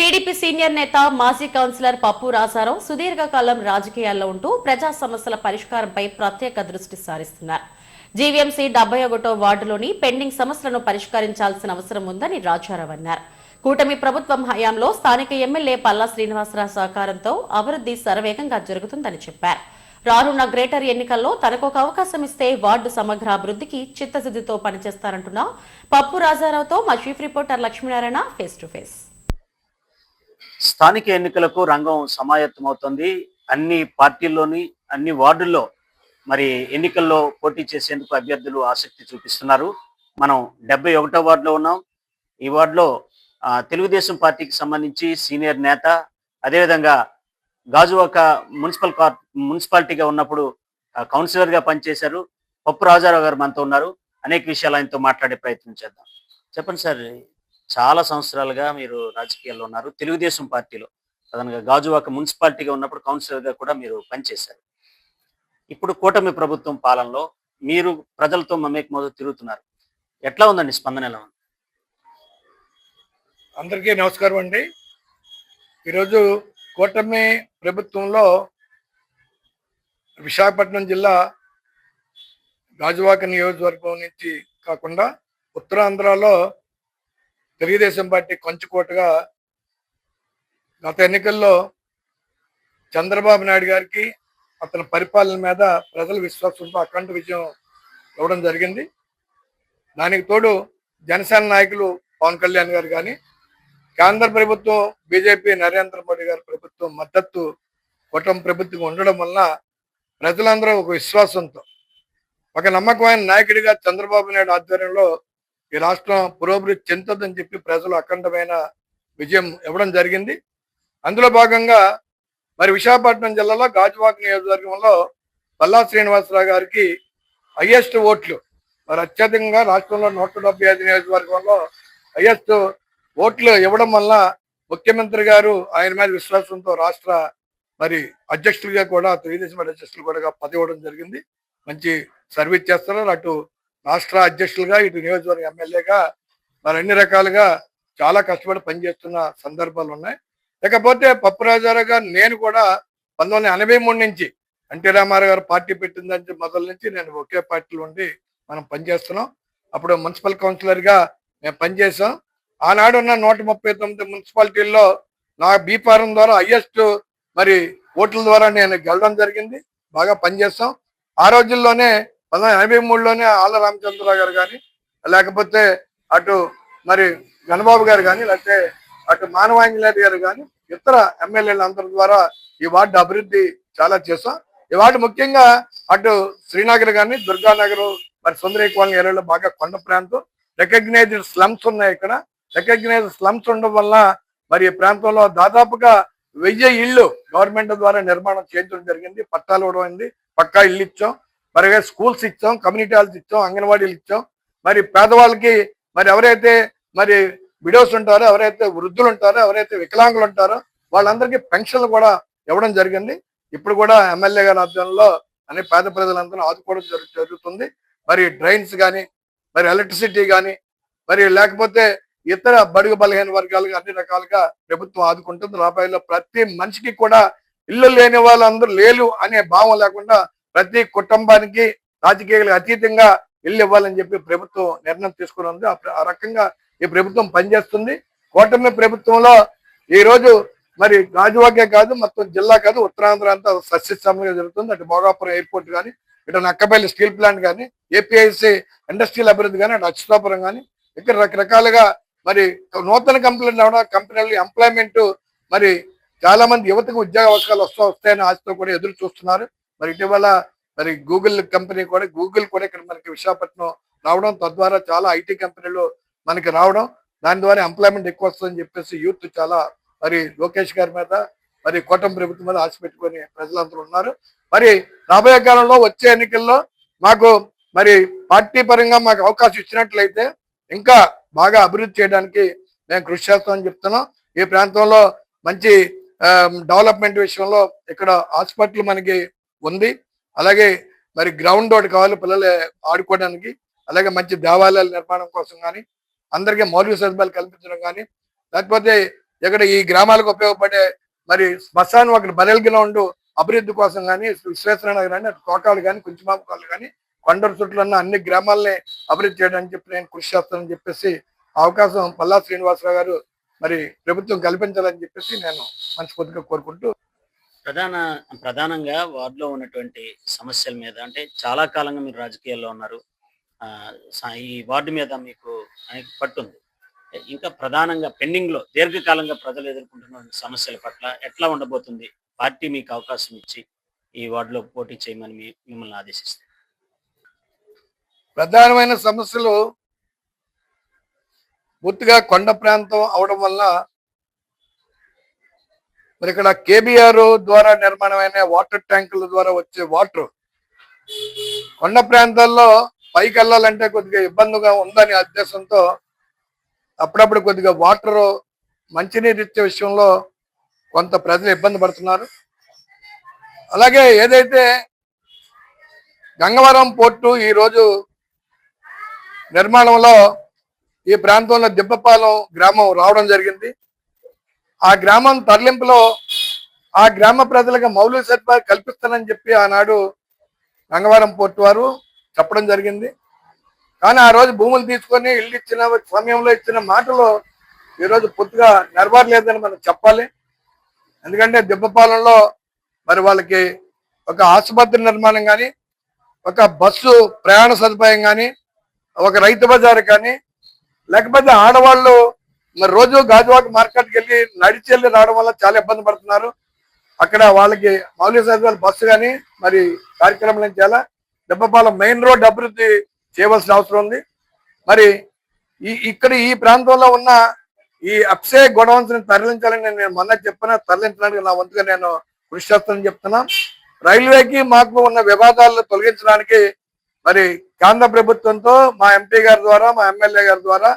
TDP senior నేత మాజీ councillor పప్పు రాజారావు సుదీర్ఘకాలం రాజకీయాల్లో ఉంటూ ప్రజా సమస్యల పరిష్కారంపై ప్రత్యేక దృష్టి సారిస్తున్నారు. జీవీఎంసీ డెబ్బై ఒకటో వార్డులోని పెండింగ్ సమస్యలను పరిష్కరించాల్సిన అవసరం ఉందని రాజారావు అన్నారు. కూటమి ప్రభుత్వం హయాంలో స్థానిక ఎమ్మెల్యే పల్లా శ్రీనివాసరావు సహకారంతో అభివృద్ధి శరవేగంగా జరుగుతుందని చెప్పారు. రానున్న గ్రేటర్ ఎన్నికల్లో తనకు ఒక అవకాశం ఇస్తే వార్డు సమగ్ర అభివృద్ధికి చిత్తశుద్ధితో పనిచేస్తారంటున్న పప్పు రాజారావుతో మా chief reporter Lakshminarayana face to face స్థానిక ఎన్నికలకు రంగం సమాయత్తమవుతోంది. అన్ని పార్టీల్లోని అన్ని వార్డుల్లో మరి ఎన్నికల్లో పోటీ చేసేందుకు అభ్యర్థులు ఆసక్తి చూపిస్తున్నారు. మనం డెబ్బై ఒకటో వార్డులో ఉన్నాం. ఈ వార్డులో తెలుగుదేశం పార్టీకి సంబంధించి సీనియర్ నేత అదేవిధంగా గాజువాక మున్సిపల్ కార్ మున్సిపాలిటీగా ఉన్నప్పుడు కౌన్సిలర్గా పనిచేశారు. పప్పు రాజారావు గారు మనతో ఉన్నారు. అనేక విషయాలు ఆయనతో మాట్లాడే ప్రయత్నం చేద్దాం. చెప్పండి సార్ చాలా సంవత్సరాలుగా మీరు రాజకీయాల్లో ఉన్నారు. తెలుగుదేశం పార్టీలో ప్రధానంగా గాజువాక మున్సిపాలిటీగా ఉన్నప్పుడు కౌన్సిలర్గా కూడా మీరు పనిచేశారు. ఇప్పుడు కూటమి ప్రభుత్వం పాలనలో మీరు ప్రజలతో మమేకమవుతూ తిరుగుతున్నారు. ఎట్లా ఉందండి స్పందన ఎలా ఉంది? అందరికీ నమస్కారం అండి. ఈరోజు కూటమి ప్రభుత్వంలో విశాఖపట్నం జిల్లా గాజువాక నియోజకవర్గం నుంచి కాకుండా ఉత్తరాంధ్రలో తెలుగుదేశం పార్టీ కంచుకోటగా గత ఎన్నికల్లో చంద్రబాబు నాయుడు గారికి అతని పరిపాలన మీద ప్రజల విశ్వాసంతో అఖండ విజయం ఇవ్వడం జరిగింది. దానికి తోడు జనసేన నాయకులు పవన్ కళ్యాణ్ గారు కానీ కేంద్ర ప్రభుత్వం బీజేపీ నరేంద్ర మోడీ గారి ప్రభుత్వం మద్దతు కూటమి ప్రభుత్వం ఉండడం వల్ల ప్రజలందరూ ఒక విశ్వాసంతో ఒక నమ్మకమైన నాయకుడిగా చంద్రబాబు నాయుడు ఆధ్వర్యంలో ఈ రాష్ట్రం పురోభివృద్ధి చెందుతుందని చెప్పి ప్రజలు అఖండమైన విజయం ఇవ్వడం జరిగింది. అందులో భాగంగా మరి విశాఖపట్నం జిల్లాలో గాజువాక నియోజకవర్గంలో పల్లా శ్రీనివాసరావు గారికి హయ్యెస్ట్ ఓట్లు. మరి అత్యధికంగా రాష్ట్రంలో నూట డెబ్బై ఐదు నియోజకవర్గంలో హయ్యెస్ట్ ఓట్లు ఇవ్వడం వల్ల ముఖ్యమంత్రి గారు ఆయన మీద విశ్వాసంతో రాష్ట్ర మరి అధ్యక్షులుగా కూడా తెలుగుదేశం అధ్యక్షులు కూడా పదవి ఇవ్వడం జరిగింది. మంచి సర్వీస్ చేస్తున్నారు అటు రాష్ట్ర అధ్యక్షులుగా ఇటు నియోజకవర్గ ఎమ్మెల్యేగా మరి అన్ని రకాలుగా చాలా కష్టపడి పనిచేస్తున్న సందర్భాలు ఉన్నాయి. లేకపోతే పప్పు రాజారావు గారు నేను కూడా పంతొమ్మిది వందల ఎనభై మూడు నుంచి ఎన్టీ రామారావు గారు పార్టీ పెట్టిందని మొదల నుంచి నేను ఒకే పార్టీలో ఉండి మనం పనిచేస్తున్నాం. అప్పుడు మున్సిపల్ కౌన్సిలర్గా మేము పనిచేసాం ఆనాడు ఉన్న నూట ముప్పై తొమ్మిది మున్సిపాలిటీల్లో నా బీఫారం ద్వారా హయ్యెస్ట్ మరి ఓట్ల ద్వారా నేను గెలడం జరిగింది. బాగా పనిచేస్తాం ఆ రోజుల్లోనే పంతొమ్మిది ఎనభై మూడులోనే ఆళ్ళ రామచంద్రరావు గారు కానీ లేకపోతే అటు మరి ఘనబాబు గారు కానీ లేకపోతే అటు మానవాంజనేయుడు గారు కానీ ఇతర ఎమ్మెల్యేల అందరి ద్వారా ఈ వార్డు అభివృద్ధి చాలా చేసాం ఈ వార్డు ముఖ్యంగా అటు శ్రీనగర్ కానీ దుర్గానగర్ మరి సుందరీ ఏరియాలో బాగా కొండ ప్రాంతం. రికగ్నైజ్డ్ స్లమ్స్ ఉన్నాయి ఇక్కడ. రికగ్నైజ్ స్లమ్స్ ఉండడం వల్ల మరి ఈ ప్రాంతంలో దాదాపుగా వెయ్యి ఇళ్ళు గవర్నమెంట్ ద్వారా నిర్మాణం చేయించడం జరిగింది. పట్టాలు ఇవ్వడం అయింది పక్కా ఇల్లు ఇచ్చాం. మరి స్కూల్స్ ఇచ్చాం కమ్యూనిటీ హాల్స్ ఇచ్చాం అంగన్వాడీలు ఇచ్చాం. మరి పేదవాళ్ళకి మరి ఎవరైతే మరి విడోస్ ఉంటారో ఎవరైతే వృద్ధులు ఉంటారో ఎవరైతే వికలాంగులు ఉంటారో వాళ్ళందరికీ పెన్షన్లు కూడా ఇవ్వడం జరిగింది. ఇప్పుడు కూడా ఎమ్మెల్యే గారి ఆధ్వర్యంలో అనే పేద ప్రజలందరూ ఆదుకోవడం జరుగు- జరుగుతుంది. మరి డ్రైన్స్ కానీ మరి ఎలక్ట్రిసిటీ కానీ మరి లేకపోతే ఇతర బడుగు బలహీన వర్గాలుగా అన్ని రకాలుగా ప్రభుత్వం ఆదుకుంటుంది. రాబోయేలో ప్రతి మనిషికి కూడా ఇల్లు లేని వాళ్ళందరూ లేరు అనే భావం లేకుండా ప్రతి కుటుంబానికి రాజకీయాలకు అతీతంగా ఇల్లు ఇవ్వాలని చెప్పి ప్రభుత్వం నిర్ణయం తీసుకుని ఉంది ఆ రకంగా ఈ ప్రభుత్వం పనిచేస్తుంది. కూటమి ప్రభుత్వంలో ఈ రోజు మరి గాజువాకే కాదు మొత్తం జిల్లా కాదు ఉత్తరాంధ్ర అంతా సస్యశ్రమంగా జరుగుతుంది. అటు భోగాపురం ఎయిర్పోర్ట్ కానీ ఇటు నక్కపల్లి స్టీల్ ప్లాంట్ కానీ ఏపీఐసి ఇండస్ట్రియల్ అభివృద్ధి కానీ అటు అచ్యుతాపురం కానీ ఇక్కడ రకరకాలుగా మరి నూతన కంపెనీలు రావడం కంపెనీలు ఎంప్లాయ్మెంట్ మరి చాలా మంది యువతకు ఉద్యోగ అవకాశాలు వస్తూ వస్తాయని ఆశతో కూడా ఎదురు చూస్తున్నారు. మరి ఇటీవల మరి గూగుల్ కంపెనీ కూడా గూగుల్ కూడా ఇక్కడ మనకి విశాఖపట్నం రావడం తద్వారా చాలా ఐటీ కంపెనీలు మనకి రావడం దాని ద్వారా ఎంప్లాయ్మెంట్ ఎక్కువ వస్తుందని చెప్పేసి యూత్ చాలా మరి లోకేష్ గారి మీద మరి కూటమి ప్రభుత్వం మీద ఆశ పెట్టుకుని ప్రజలందరూ ఉన్నారు. మరి రాబోయే కాలంలో వచ్చే ఎన్నికల్లో మాకు మరి పార్టీ పరంగా మాకు అవకాశం ఇచ్చినట్లయితే ఇంకా బాగా అభివృద్ధి చేయడానికి మేము కృషి చేస్తామని చెప్తున్నాం. ఈ ప్రాంతంలో మంచి డెవలప్మెంట్ విషయంలో ఇక్కడ హాస్పిటల్ మనకి ఉంది. అలాగే మరి గ్రౌండ్ ఒకటి కావాలి పిల్లలు ఆడుకోవడానికి. అలాగే మంచి దేవాలయాల నిర్మాణం కోసం కానీ అందరికీ మౌలిక సదుపాయాలు కల్పించడం కానీ లేకపోతే ఇక్కడ ఈ గ్రామాలకు ఉపయోగపడే మరి శ్మశానం అక్కడ బరెల్ గ్రౌండ్ అభివృద్ధి కోసం కానీ విశ్వేశ్వర నగర్ కానీ అటు కోకాలు కానీ కుంచుమాపకాలు కానీ కొండల చుట్టూ ఉన్న అన్ని గ్రామాలని అభివృద్ధి చేయడానికి చెప్పి నేను కృషి చేస్తానని చెప్పేసి అవకాశం పల్లా శ్రీనివాసరావు గారు మరి ప్రభుత్వం కల్పించాలని చెప్పేసి నేను మనస్ఫూర్తిగా కోరుకుంటూ ప్రధాన ప్రధానంగా వార్డులో ఉన్నటువంటి సమస్యల మీద అంటే చాలా కాలంగా మీరు రాజకీయాల్లో ఉన్నారు. ఆ, ఈ వార్డు మీద మీకు అనేక పట్టుంది. ఇంకా ప్రధానంగా పెండింగ్లో దీర్ఘకాలంగా ప్రజలు ఎదుర్కొంటున్న సమస్యల పట్ల ఎట్లా ఉండబోతుంది? పార్టీ మీకు అవకాశం ఇచ్చి ఈ వార్డులో పోటీ చేయమని మిమ్మల్ని ఆదేశిస్తుంది ప్రధానమైన సమస్యలు పూర్తిగా కొండ ప్రాంతం అవడం వల్ల మరి ఇక్కడ కేబిఆర్ ద్వారా నిర్మాణమైన వాటర్ ట్యాంకుల ద్వారా వచ్చే వాటర్ కొండ ప్రాంతాల్లో పైకి వెళ్ళాలంటే కొద్దిగా ఇబ్బందిగా ఉందనే ఉద్దేశంతో అప్పుడప్పుడు కొద్దిగా వాటర్ మంచినీరు ఇచ్చే విషయంలో కొంత ప్రజలు ఇబ్బంది పడుతున్నారు. అలాగే ఏదైతే గంగవరం పోర్టు ఈరోజు నిర్మాణంలో ఈ ప్రాంతంలో దిబ్బపాలెం గ్రామం రావడం జరిగింది. ఆ గ్రామం తరలింపులో ఆ గ్రామ ప్రజలకు మౌలిక సదుపాయాలు కల్పిస్తానని చెప్పి ఆనాడు గంగవరం పోర్టు వారు చెప్పడం జరిగింది. కానీ ఆ రోజు భూములు తీసుకొని ఇల్లు ఇచ్చిన సమయంలో ఇచ్చిన మాటలు ఈరోజు పూర్తిగా నెరవేరలేదని మనం చెప్పాలి. ఎందుకంటే దిబ్బపాలెంలో మరి వాళ్ళకి ఒక ఆసుపత్రి నిర్మాణం కానీ ఒక బస్సు ప్రయాణ సదుపాయం కానీ ఒక రైతు బజారు కానీ లేకపోతే ఆడవాళ్ళు మరి రోజు గాజువాక మార్కెట్కి వెళ్ళి నడిచి వెళ్ళి రావడం వల్ల చాలా ఇబ్బంది పడుతున్నారు. అక్కడ వాళ్ళకి మౌలిక సదుపాయాలు బస్సు కానీ మరి కార్యక్రమాలు చేయాలా? దెబ్బపాలెం మెయిన్ రోడ్ అభివృద్ధి చేయవలసిన అవసరం ఉంది. మరి ఈ ఇక్కడ ఈ ప్రాంతంలో ఉన్న ఈ అప్సే గొడవన్స్ని తరలించాలని నేను మొన్న చెప్పిన తరలించడానికి నా వంతుగా నేను కృషి చేస్తానని చెప్తున్నా. రైల్వేకి మాకు ఉన్న వివాదాలను తొలగించడానికి మరి కేంద్ర ప్రభుత్వంతో మా ఎంపీ గారి ద్వారా మా ఎమ్మెల్యే గారి ద్వారా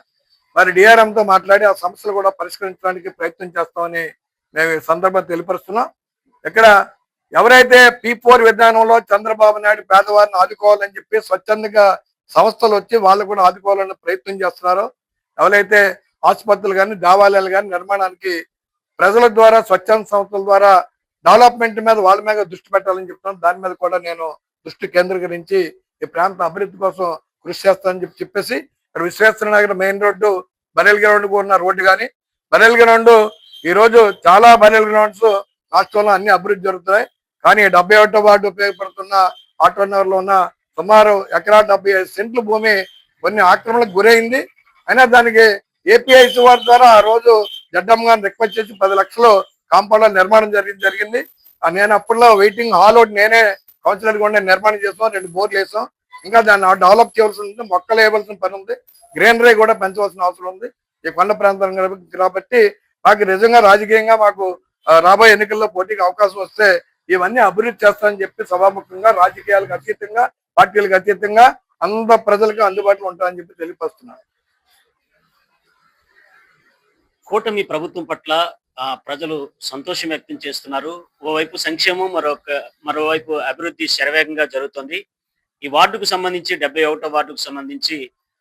మరి డిఆర్ఎంతో తో మాట్లాడి ఆ సమస్యలు కూడా పరిష్కరించడానికి ప్రయత్నం చేస్తామని మేము ఈ సందర్భంగా తెలియపరుస్తున్నాం. ఇక్కడ ఎవరైతే పీ ఫోర్ విధానంలో చంద్రబాబు నాయుడు పేదవారిని ఆదుకోవాలని చెప్పి స్వచ్ఛందంగా సంస్థలు వచ్చి వాళ్ళు కూడా ఆదుకోవాలని ప్రయత్నం చేస్తున్నారో. ఎవరైతే ఆసుపత్రులు కానీ దేవాలయాలు కానీ నిర్మాణానికి ప్రజల ద్వారా స్వచ్ఛంద సంస్థల ద్వారా డెవలప్మెంట్ మీద వాళ్ళ మీద దృష్టి పెట్టాలని చెప్తున్నాను దాని మీద కూడా నేను దృష్టి కేంద్రీకరించి ఈ ప్రాంత అభివృద్ధి కోసం కృషి చేస్తానని చెప్పి చెప్పేసి విశ్వేశ్వర నగర్ మెయిన్ రోడ్డు బరేల్ గ్రౌండ్కు ఉన్న రోడ్డు కానీ బరేల్ గ్రౌండ్ ఈ రోజు చాలా బరేల్ గ్రౌండ్స్ రాష్ట్రంలో అన్ని అభివృద్ధి జరుగుతున్నాయి. కానీ డెబ్బై ఒకటో వార్డు ఉపయోగపడుతున్న ఆటో నగర్లో ఉన్న సుమారు ఎకరా డెబ్బై ఐదు సెంట్ల భూమి కొన్ని ఆక్రమణలకు గురైంది. అయినా దానికి ఏపీఐసి వారి ద్వారా ఆ రోజు జడ్డమ్మ గారిని రిక్వెస్ట్ చేసి పది లక్షలు కాంపౌండ్ నిర్మాణం జరిగింది. జరిగింది నేను అప్పట్లో వెయిటింగ్ హాల్ ఒకటి నేనే కౌన్సిలర్గా ఉండే నిర్మాణం చేసాం. రెండు బోర్లు వేసాం. ఇంకా దాన్ని డెవలప్ చేయవలసి ఉంది మొక్కలు వేయవలసిన పని ఉంది. గ్రీనరీ కూడా పెంచవలసిన అవసరం ఉంది. ఈ కొండ ప్రాంతం కాబట్టి మాకు నిజంగా రాజకీయంగా మాకు రాబోయే ఎన్నికల్లో పోటీకి అవకాశం వస్తే ఇవన్నీ అభివృద్ధి చేస్తానని చెప్పి సభాముఖంగా రాజకీయాలకు అతీతంగా పార్టీలకు అతీతంగా అంత ప్రజలకు అందుబాటులో ఉంటారని చెప్పి తెలియపరుస్తున్నారు కూటమి ప్రభుత్వం పట్ల ప్రజలు సంతోషం వ్యక్తం చేస్తున్నారు. ఓవైపు సంక్షేమం మరొక మరోవైపు అభివృద్ధి శరవేగంగా జరుగుతుంది. ఈ వార్డుకు సంబంధించి డెబ్బై ఒకటో వార్డుకు సంబంధించి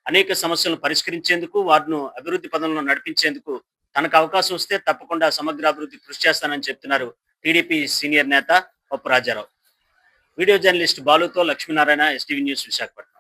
అనేక సమస్యలను పరిష్కరించేందుకు వార్డును అభివృద్ధి పదంలో నడిపించేందుకు తనకు అవకాశం వస్తే తప్పకుండా సమగ్ర అభివృద్ధి కృషి చేస్తానని చెప్తున్నారు టీడీపీ సీనియర్ నేత పప్పు రాజారావు. వీడియో జర్నలిస్ట్ బాలుతో లక్ష్మీనారాయణ ఎస్టీవీ న్యూస్ విశాఖపట్నం.